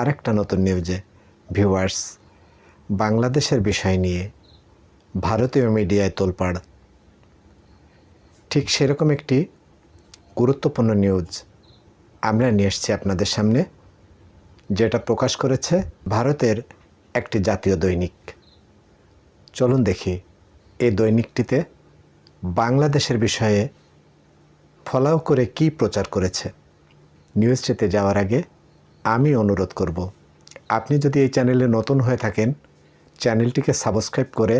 আরেকটা নতুন নিউজে ভিউয়ার্স বাংলাদেশের বিষয় নিয়ে ভারতীয় মিডিয়ায় তোলপাড়। ঠিক সেরকম একটি গুরুত্বপূর্ণ নিউজ আমরা নিয়ে এসেছি আপনাদের সামনে, যেটা প্রকাশ করেছে ভারতের একটি জাতীয় দৈনিক। চলুন দেখি এই দৈনিকটিতে বাংলাদেশের বিষয়ে ফলাও করে কি প্রচার করেছে। নিউজটিতে যাওয়ার আগে আমি অনুরোধ করব। আপনি যদি এই চ্যানেলে নতুন হয়ে থাকেন, চ্যানেলটিকে সাবস্ক্রাইব করে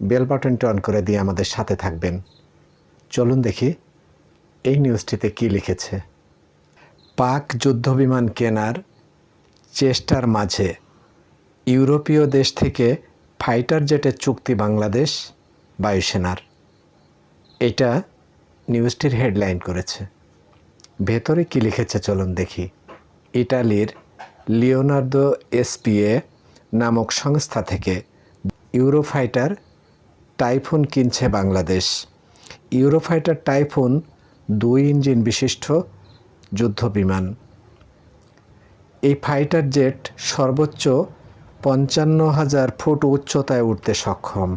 বেল বাটনটি অন করে দিয়ে আমাদের সাথে থাকবেন। চলুন দেখি এই নিউজটিতে কি লিখেছে। পাক যুদ্ধবিমান কেনার চেষ্টার মাঝে ইউরোপীয় দেশ থেকে ফাইটার জেটের চুক্তি বাংলাদেশ বায়ুসেনার। এটা নিউজটির হেডলাইন করেছে। ভেতরে কি লিখেছে চলুন দেখি। ইটালির লিওনার্দো এসপিএ নামক সংস্থা থেকে ইউরোফাইটার টাইফুন কিনছে বাংলাদেশ। ইউরোফাইটার টাইফুন দুই ইঞ্জিন বিশিষ্ট যুদ্ধ বিমান। এই ফাইটার জেট সর্বোচ্চ পঞ্চান্ন হাজার ফুট উচ্চতায় উঠতে সক্ষম।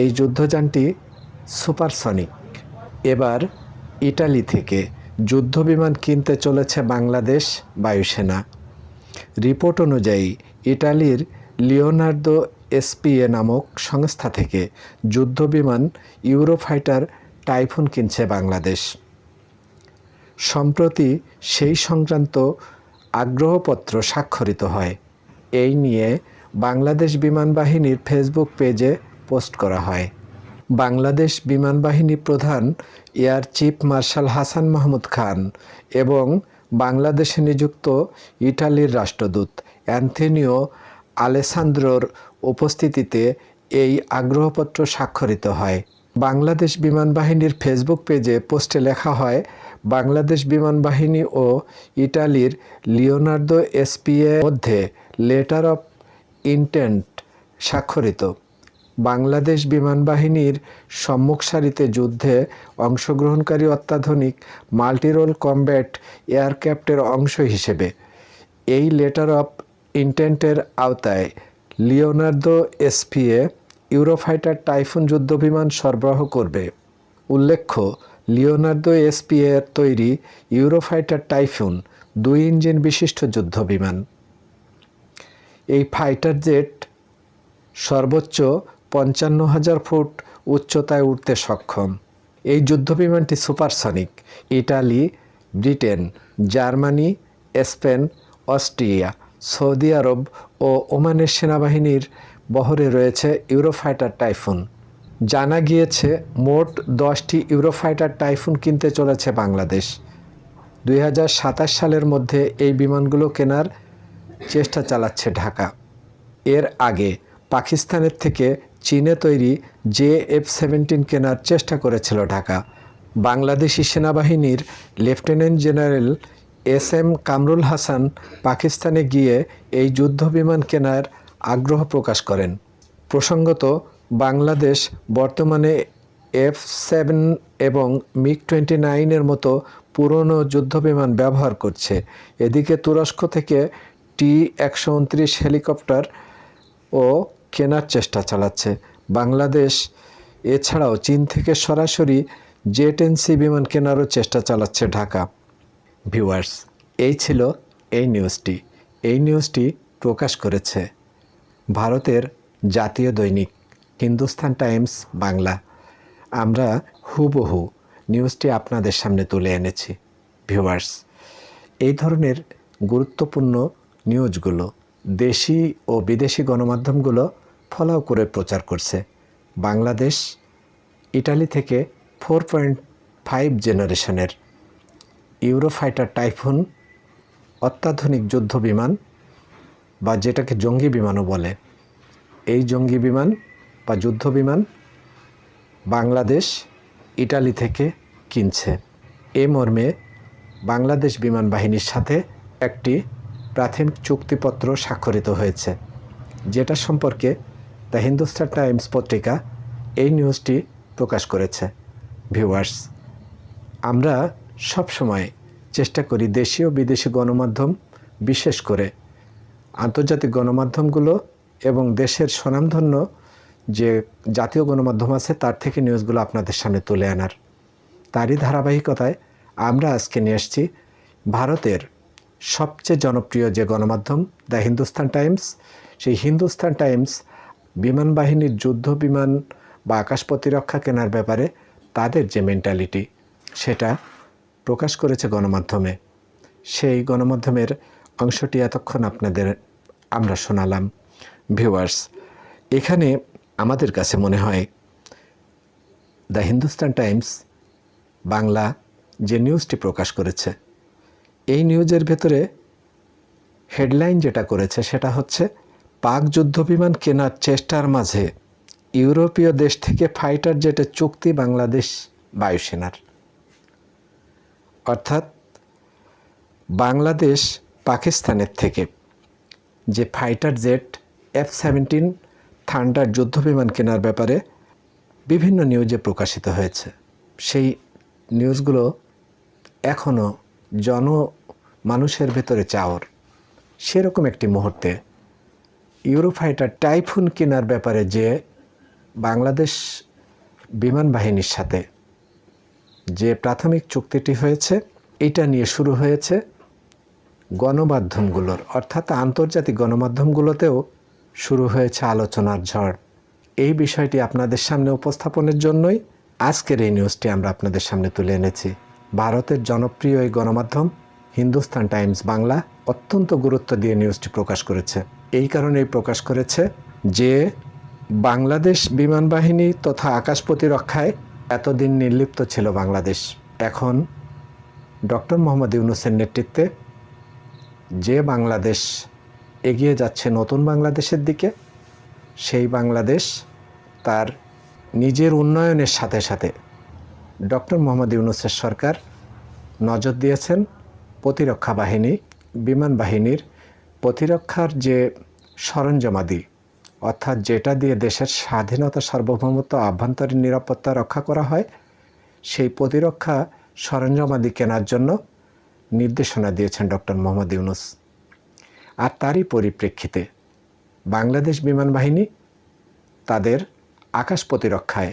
এই যুদ্ধযানটি সুপারসনিক। এবার ইটালি থেকে যুদ্ধবিমান কিনতে চলেছে বাংলাদেশ বায়ুসেনা। রিপোর্ট অনুযায়ী, ইটালির লিওনার্দো এসপিএ নামক সংস্থা থেকে যুদ্ধ যুদ্ধবিমান ইউরোফাইটার টাইফুন কিনছে বাংলাদেশ। সম্প্রতি সেই সংক্রান্ত আগ্রহপত্র স্বাক্ষরিত হয়। এই নিয়ে বাংলাদেশ বিমান বাহিনীর ফেসবুক পেজে পোস্ট করা হয়। বাংলাদেশ বিমান বাহিনী প্রধান air chief marshal Hasan Mahmud Khan এবং বাংলাদেশে নিযুক্ত ইটালির রাষ্ট্রদূত অ্যান্থনিও আলেসান্দ্রোর উপস্থিতিতে এই আগ্রহপত্র স্বাক্ষরিত হয়। বাংলাদেশ বিমান বাহিনীর ফেসবুক পেজে পোস্টে লেখা হয়, বাংলাদেশ বিমান বাহিনী ও ইটালির লিওনার্দো এসপিএ মধ্যে লেটার অফ ইন্টেন্ট স্বাক্ষরিত। বাংলাদেশ বিমান বাহিনীর সম্মুখ সারিতে যুদ্ধে অংশগ্রহণকারী অত্যাধুনিক মাল্টিরোল কমব্যাট এয়ারক্রাফটের অংশ হিসেবে। এই লেটার অফ ইন্টেন্টের আওতায় লিওনার্দো এসপিএ ইউরোফাইটার টাইফুন যুদ্ধবিমান সরবরাহ করবে। উল্লেখ্য, লিওনার্দো এসপিএ এর তৈরি ইউরোফাইটার টাইফুন দুই ইঞ্জিন বিশিষ্ট যুদ্ধবিমান। এই ফাইটার জেট সর্বোচ্চ পঞ্চান্ন হাজার ফুট উচ্চতায় উঠতে সক্ষম। এই যুদ্ধবিমানটি supersonic, Italy, Britain, Germany, Spain, Austria, Saudi আরব ও ওমানের সেনাবাহিনীর বহরে রয়েছে ইউরোফাইটার টাইফুন। জানা গিয়েছে, মোট দশটি ইউরোফাইটার টাইফুন কিনতে চলেছে বাংলাদেশ। দুই হাজার সাতাশ সালের মধ্যে এই বিমানগুলো কেনার চেষ্টা চালাচ্ছে ঢাকা। এর আগে পাকিস্তানের থেকে চীনে তৈরি জে এফ সেভেন্টিন কেনার চেষ্টা করেছিল ঢাকা। বাংলাদেশি সেনাবাহিনীর lieutenant general S M Kamrul Hasan পাকিস্তানে গিয়ে এই যুদ্ধবিমান কেনার আগ্রহ প্রকাশ করেন। প্রসঙ্গত, বাংলাদেশ বর্তমানে এফ সেভেন এবং মিগ টোয়েন্টি নাইনের মতো পুরনো যুদ্ধবিমান ব্যবহার করছে। এদিকে তুরস্ক থেকে টি একশো উনত্রিশ হেলিকপ্টার ও কেনার চেষ্টা চালাচ্ছে। বাংলাদেশ, এছাড়াও চীন থেকে সরাসরি জেট বিমান কেনারও চেষ্টা চালাচ্ছে ঢাকা। ভিউয়ার্স, এই ছিল এই নিউজটি। এই নিউজটি প্রকাশ করেছে ভারতের জাতীয় দৈনিক হিন্দুস্তান টাইমস বাংলা। আমরা হুবহু নিউজটি আপনাদের সামনে তুলে এনেছি। ভিউয়ার্স, এই ধরনের গুরুত্বপূর্ণ নিউজগুলো দেশি ও বিদেশি গণমাধ্যমগুলো ফলো করে প্রচার করছে। বাংলাদেশ, ইটালি থেকে ফোর পয়েন্ট ফাইভ জেনারেশনের ইউরোফাইটার টাইফুন, অত্যাধুনিক যুদ্ধ বিমান, বা যেটাকে জঙ্গি বিমানও বলে। এই জঙ্গি বিমান বা যুদ্ধ বিমান বাংলাদেশ, ইটালি থেকে কিনছে। এ মর্মে বাংলাদেশ বিমান বাহিনীর সাথে একটি প্রাথমিক চুক্তিপত্র স্বাক্ষরিত হয়েছে, যেটা সম্পর্কে দ্য হিন্দুস্তান টাইমস পত্রিকা এই নিউজটি প্রকাশ করেছে। ভিউয়ার্স, আমরা সবসময় চেষ্টা করি দেশীয় বিদেশি গণমাধ্যম, বিশেষ করে আন্তর্জাতিক গণমাধ্যমগুলো এবং দেশের স্বনামধন্য যে জাতীয় গণমাধ্যম আছে, তার থেকে নিউজগুলো আপনাদের সামনে তুলে আনার। তারই ধারাবাহিকতায় আমরা আজকে নিয়ে এসেছি ভারতের সবচেয়ে জনপ্রিয় যে গণমাধ্যম, দ্য হিন্দুস্তান টাইমস। সেই হিন্দুস্তান টাইমস বিমান বাহিনীর যুদ্ধ বিমান বা আকাশ প্রতিরক্ষা কেনার ব্যাপারে তাদের যে মেন্টালিটি সেটা প্রকাশ করেছে গণমাধ্যমে। সেই গণমাধ্যমের অংশটি এতক্ষণ আপনাদের আমরা শোনালাম। ভিউয়ার্স, এখানে আমাদের কাছে মনে হয় দ্য হিন্দুস্তান টাইমস, বাংলা যে নিউজটি প্রকাশ করেছে, এই নিউজের ভেতরে হেডলাইন যেটা করেছে, সেটা হচ্ছে পাক যুদ্ধ বিমান কেনার চেষ্টার মাঝে ইউরোপীয় দেশ থেকে ফাইটার জেটের চুক্তি বাংলাদেশ বায়ুসেনার। অর্থাৎ বাংলাদেশ পাকিস্তানের থেকে যে fighter jet F seventeen Thunder যুদ্ধবিমান কেনার ব্যাপারে বিভিন্ন নিউজে প্রকাশিত হয়েছে। সেই নিউজগুলো এখনও জন মানুষের ভেতরে চাওর। সেরকম একটি মুহূর্তে ইউরোফাইটার টাইফুন কেনার ব্যাপারে যে বাংলাদেশ বিমান বাহিনীর সাথে যে প্রাথমিক চুক্তিটি হয়েছে, এটা নিয়ে শুরু হয়েছে গণমাধ্যমগুলোর, অর্থাৎ আন্তর্জাতিক গণমাধ্যমগুলোতেও শুরু হয়েছে আলোচনার ঝড়। এই বিষয়টি আপনাদের সামনে উপস্থাপনের জন্যই আজকের এই নিউজটি আমরা আপনাদের সামনে তুলে এনেছি। ভারতের জনপ্রিয় এই গণমাধ্যম হিন্দুস্তান টাইমস বাংলা অত্যন্ত গুরুত্ব দিয়ে নিউজটি প্রকাশ করেছে। এই কারণেই প্রকাশ করেছে যে বাংলাদেশ বিমান বাহিনী তথা আকাশ প্রতিরক্ষায় এতদিন নির্লিপ্ত ছিল বাংলাদেশ। এখন ডক্টর মোহাম্মদ ইউনুসের নেতৃত্বে যে বাংলাদেশ এগিয়ে যাচ্ছে নতুন বাংলাদেশের দিকে, সেই বাংলাদেশ তার নিজের উন্নয়নের সাথে সাথে ডক্টর মোহাম্মদ ইউনুসের সরকার নজর দিয়েছেন প্রতিরক্ষা বাহিনী, বিমান বাহিনীর প্রতিরক্ষার যে সরঞ্জামাদি, অর্থাৎ যেটা দিয়ে দেশের স্বাধীনতা, সার্বভৌমত্ব, আভ্যন্তরীণ নিরাপত্তা রক্ষা করা হয়, সেই প্রতিরক্ষা সরঞ্জামাদি কেনার জন্য নির্দেশনা দিয়েছেন ডক্টর মোহাম্মদ ইউনুস। আর তারই পরিপ্রেক্ষিতে বাংলাদেশ বিমান বাহিনী তাদের আকাশ প্রতিরক্ষায়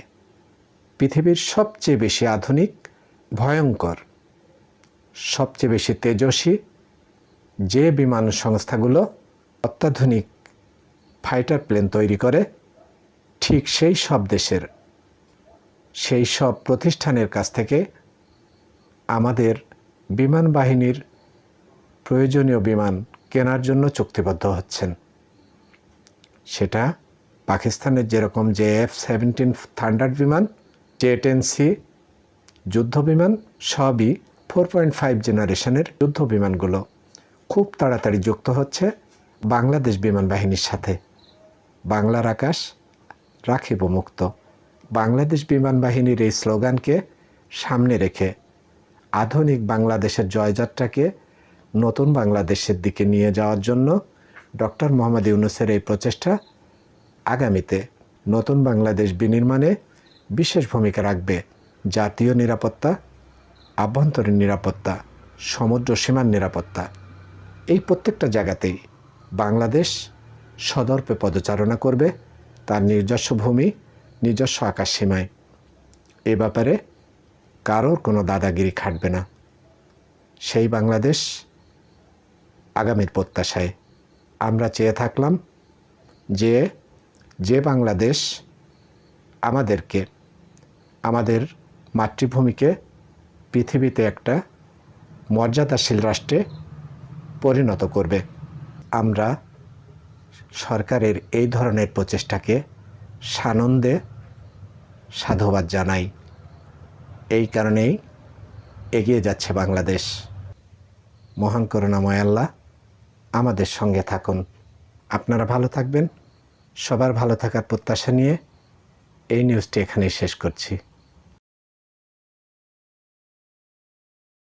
পৃথিবীর সবচেয়ে বেশি আধুনিক, ভয়ঙ্কর, সবচেয়ে বেশি তেজস্বী যে বিমান সংস্থাগুলো অত্যাধুনিক ফাইটার প্লেন তৈরি করে, ঠিক সেই সব দেশের, সেই সব প্রতিষ্ঠানের কাছ থেকে আমাদের বিমান বাহিনীর প্রয়োজনীয় বিমান কেনার জন্য চুক্তিবদ্ধ হচ্ছেন। সেটা পাকিস্তানের যেরকম যে এফ সেভেন্টিন থান্ডার বিমান, জে টেন সি যুদ্ধ বিমান সবই ফোর পয়েন্ট ফাইভ জেনারেশনের যুদ্ধ বিমানগুলো খুব তাড়াতাড়ি যুক্ত হচ্ছে বাংলাদেশ বিমান বাহিনীর সাথে। বাংলার আকাশ রাখিব মুক্ত। বাংলাদেশ বিমান বাহিনীর এই স্লোগানকে সামনে রেখে আধুনিক বাংলাদেশের জয়যাত্রাকে নতুন বাংলাদেশের দিকে নিয়ে যাওয়ার জন্য ডক্টর মোহাম্মদ ইউনুসের এই প্রচেষ্টা আগামীতে নতুন বাংলাদেশ বিনির্মাণে বিশেষ ভূমিকা রাখবে। জাতীয় নিরাপত্তা, আভ্যন্তরীণ নিরাপত্তা, সমুদ্র সীমার নিরাপত্তা। এই প্রত্যেকটা জায়গাতেই বাংলাদেশ সদর্পে পদচারণা করবে তার নিজস্ব ভূমি, নিজস্ব আকাশ সীমায়। এ ব্যাপারে কারোর কোনো দাদাগিরি খাটবে না। সেই বাংলাদেশ আগামীর প্রত্যাশায়। আমরা চেয়ে থাকলাম যে যে বাংলাদেশ আমাদেরকে, আমাদের মাতৃভূমিকে, পৃথিবীতে একটা মর্যাদাশীল রাষ্ট্রে পরিণত করবে। আমরা সরকারের এই ধরনের প্রচেষ্টাকে সানন্দে সাধুবাদ জানাই। এই কারণেই এগিয়ে যাচ্ছে বাংলাদেশ। মহান করুণাময় আল্লাহ, আমাদের সঙ্গে থাকুন। আপনারা ভালো থাকবেন। সবার ভালো থাকার প্রত্যাশা নিয়ে এই নিউজটি এখানেই শেষ করছি।